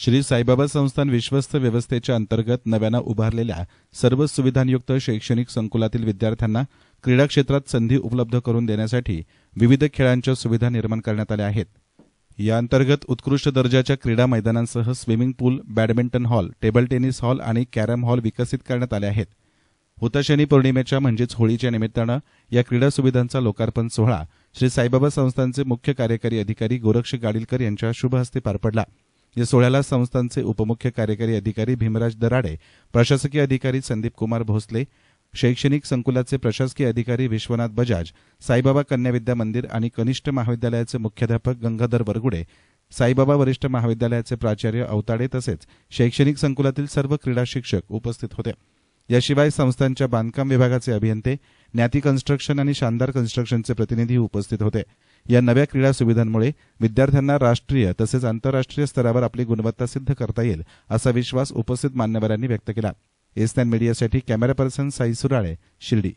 श्री साईबाबा संस्थान विश्वस्त व्यवस्थेच्या अंतर्गत नव्यानं उभारलेल्या सर्व सुविधांयुक्त शैक्षणिक संकुलातील विद्यार्थ्यांना क्रीडा क्षेत्रात संधी उपलब्ध करून देण्यासाठी विविध खेळांच्या सुविधा निर्माण करण्यात आल्या आहेत. या अंतर्गत उत्कृष्ट दर्जाच्या क्रीडा मैदानांसह swimming pool badminton hall table tennis hall आणि कॅरम हॉल विकसित करण्यात आले आहेत. हुताशनी पौर्णिमेच्या म्हणजेच होळीच्या निमित्तानं या क्रीडा सुविधांचा लोकार्पण सोहळा श्री साईबाबा संस्थानचे मुख्य कार्यकारी अधिकारी गोरक्ष गाडीलकर यांच्या शुभ हस्ते पार पडला. या सोहळ्याला संस्थांचे उपमुख्य कार्यकारी अधिकारी भीमराज दराडे प्रशासकीय अधिकारी संदीप कुमार भोसले शैक्षणिक संकुलाचे प्रशासकीय अधिकारी विश्वनाथ बजाज साईबाबा कन्या विद्या मंदिर आणि कनिष्ठ महाविद्यालयाचे मुख्याध्यापक गंगाधर वरगुडे साईबाबा वरिष्ठ महाविद्यालयाचे प्राचार्य अवताडे तसेच शैक्षणिक संकुलातील सर्व क्रीडा शिक्षक उपस्थित होते. याशिवाय संस्थांच्या बांधकाम विभागाचे अभियंते ज्ञाती कन्स्ट्रक्शन आणि शानदार कन्स्ट्रक्शनचे प्रतिनिधी उपस्थित होते. या नव्या क्रीडा सुविधांमुळे विद्यार्थ्यांना राष्ट्रीय तसेच आंतरराष्ट्रीय स्तरावर आपली गुणवत्ता सिद्ध करता येईल असा विश्वास उपस्थित मान्यवरांनी व्यक्त केला. एस मीडियासाठी कॅमेरा पर्सन साई सुराळे शिर्डी.